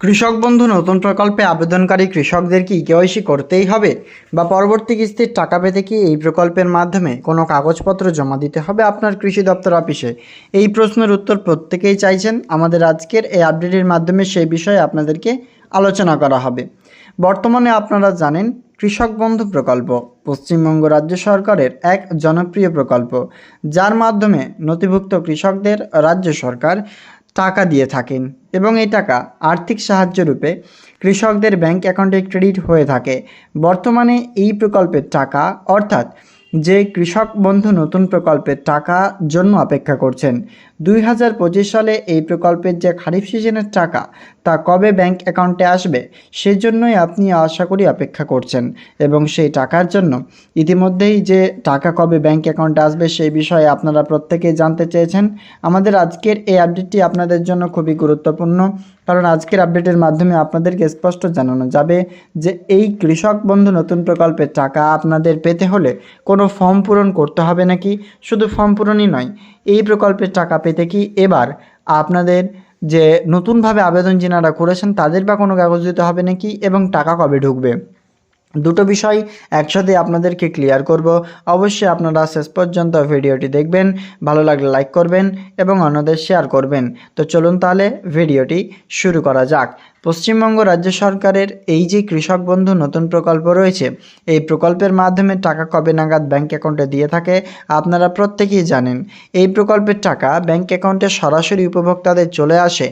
কৃষক বন্ধু নতুন প্রকল্পে আবেদনকারী কৃষকদের কি কেওয়াইসি করতেই হবে? বা পরবর্তী কিস্তির টাকা পেতে কি এই প্রকল্পের মাধ্যমে কোনো কাগজপত্র জমা দিতে হবে আপনার কৃষি দপ্তর অফিসে? এই প্রশ্নের উত্তর প্রত্যেকেই চাইছেন। আমাদের আজকের এই আপডেটের মাধ্যমে সেই বিষয়ে আপনাদেরকে আলোচনা করা হবে। বর্তমানে আপনারা জানেন, কৃষক বন্ধু প্রকল্প পশ্চিমবঙ্গ রাজ্য সরকারের এক জনপ্রিয় প্রকল্প। যার মাধ্যমে নথিভুক্ত কৃষকদের রাজ্য সরকার টাকা দিয়ে থাকেন এবং এই টাকা আর্থিক সাহায্য রূপে কৃষকদের ব্যাংক অ্যাকাউন্টে ক্রেডিট হয়ে থাকে। বর্তমানে এই প্রকল্পের টাকা, অর্থাৎ যে কৃষক বন্ধু নতুন প্রকল্পের টাকা জন্য অপেক্ষা করছেন। দুই হাজার পঁচিশ সালে এই প্রকল্পের যে খারিফ সিজনের টাকা, তা কবে ব্যাংক অ্যাকাউন্টে আসবে, সেজন্যই আপনি আশা করি অপেক্ষা করছেন। এবং সেই টাকার জন্য ইতিমধ্যেই যে টাকা কবে ব্যাংক অ্যাকাউন্টে আসবে, সেই বিষয়ে আপনারা প্রত্যেকেই জানতে চেয়েছেন। আমাদের আজকের এই আপডেটটি আপনাদের জন্য খুবই গুরুত্বপূর্ণ। কারণ আজকের আপডেটের মাধ্যমে আপনাদেরকে স্পষ্ট জানানো যাবে যে এই কৃষক বন্ধু নতুন প্রকল্পের টাকা আপনাদের পেতে হলে কোনো ফর্ম পূরণ করতে হবে নাকি? শুধু ফর্ম পূরণই নয়, এই প্রকল্পের টাকা পেতে কি এবার আপনাদের যে নতুনভাবে আবেদন যেনারা করেছেন তাদের বা কোনো কাগজ দিতে হবে নাকি এবং টাকা কবে ঢুকবে? দুটো বিষয় একসাথে আপনাদেরকে ক্লিয়ার করব। অবশ্যই আপনারা শেষ পর্যন্ত ভিডিওটি দেখবেন, ভালো লাগলে লাইক করবেন এবং অন্যদের শেয়ার করবেন। তো চলুন তাহলে ভিডিওটি শুরু করা যাক। পশ্চিমবঙ্গ রাজ্য সরকারের এই যে কৃষক বন্ধু নতুন প্রকল্প রয়েছে, এই প্রকল্পের মাধ্যমে টাকা কবে নাগাদ ব্যাংক অ্যাকাউন্টে দিয়ে থাকে আপনারা প্রত্যেকেই জানেন। এই প্রকল্পের টাকা ব্যাংক অ্যাকাউন্টে সরাসরি উপভোক্তাদের চলে আসে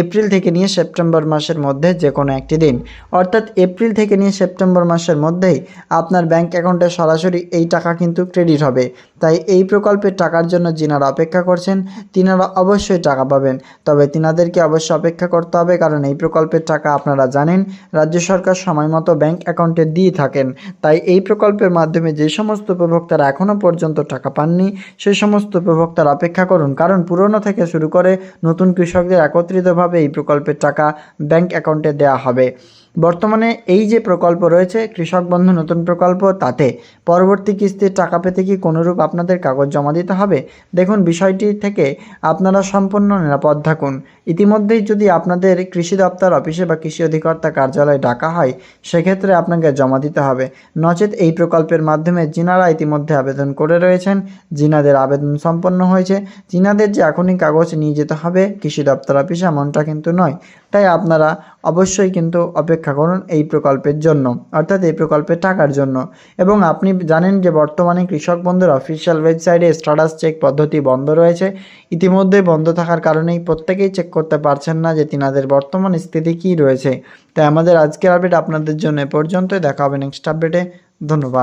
এপ্রিল থেকে নিয়ে সেপ্টেম্বর মাসের মধ্যে যে কোনো একটি দিন। অর্থাৎ এপ্রিল থেকে নিয়ে সেপ্টেম্বর মাসের মধ্যেই আপনার ব্যাংক অ্যাকাউন্টে সরাসরি এই টাকা কিন্তু ক্রেডিট হবে। তাই এই প্রকল্পের টাকার জন্য যিনারা অপেক্ষা করছেন, তিনারা অবশ্যই টাকা পাবেন। তবে তিনাদেরকে অবশ্যই অপেক্ষা করতে হবে কারণ এই প্রকল্পের টাকা আপনারা জানেন, রাজ্য সরকার সময় মতো ব্যাংক অ্যাকাউন্টে দিয়ে থাকেন। তাই এই প্রকল্পের মাধ্যমে যে সমস্ত উপভোক্তারা এখনও পর্যন্ত টাকা পাননি সেই সমস্ত উপভোক্তারা অপেক্ষা করুন। কারণ পুরনো থেকে শুরু করে নতুন কৃষকদের একত্রিতভাবে এই প্রকল্পের টাকা ব্যাংক অ্যাকাউন্টে দেওয়া হবে। বর্তমানে এই যে প্রকল্প রয়েছে, কৃষক বন্ধু নতুন প্রকল্প, তাতে পরবর্তী কিস্তির টাকা পেতে কি কোনোরূপ আপনাদের কাগজ জমা দিতে হবে? দেখুন, বিষয়টি থেকে আপনারা সম্পূর্ণ নিরাপদ থাকুন। ইতিমধ্যেই যদি আপনাদের কৃষি দপ্তর, অফিসে বা কৃষি অধিকর্তা কার্যালয়ে ডাকা হয়, সেক্ষেত্রে আপনাকে জমা দিতে হবে। নচেত এই প্রকল্পের মাধ্যমে যিনারা ইতিমধ্যে আবেদন করে রয়েছেন। যিনাদের আবেদন সম্পন্ন হয়েছে। যিনাদের যে এখনই কাগজ নিয়ে যেতে হবে, কৃষি দপ্তর অফিসে এমনটা কিন্তু নয়। তাই আপনারা অবশ্যই কিন্তু অপেক্ষা করুন এই প্রকল্পের জন্য, অর্থাৎ এই প্রকল্পের টাকার জন্য। এবং আপনি জানেন যে বর্তমানে কৃষক বন্ধুর অফিসিয়াল ওয়েবসাইটে স্ট্যাটাস চেক পদ্ধতি বন্ধ রয়েছে। ইতিমধ্যে বন্ধ থাকার কারণেই প্রত্যেকেই চেক করতে পারছেন না যে তিনাদের বর্তমান স্থিতি কী রয়েছে। তাই আমাদের আজকের আপডেট আপনাদের জন্য এ পর্যন্তই। দেখা হবে নেক্সট আপডেটে ধন্যবাদ।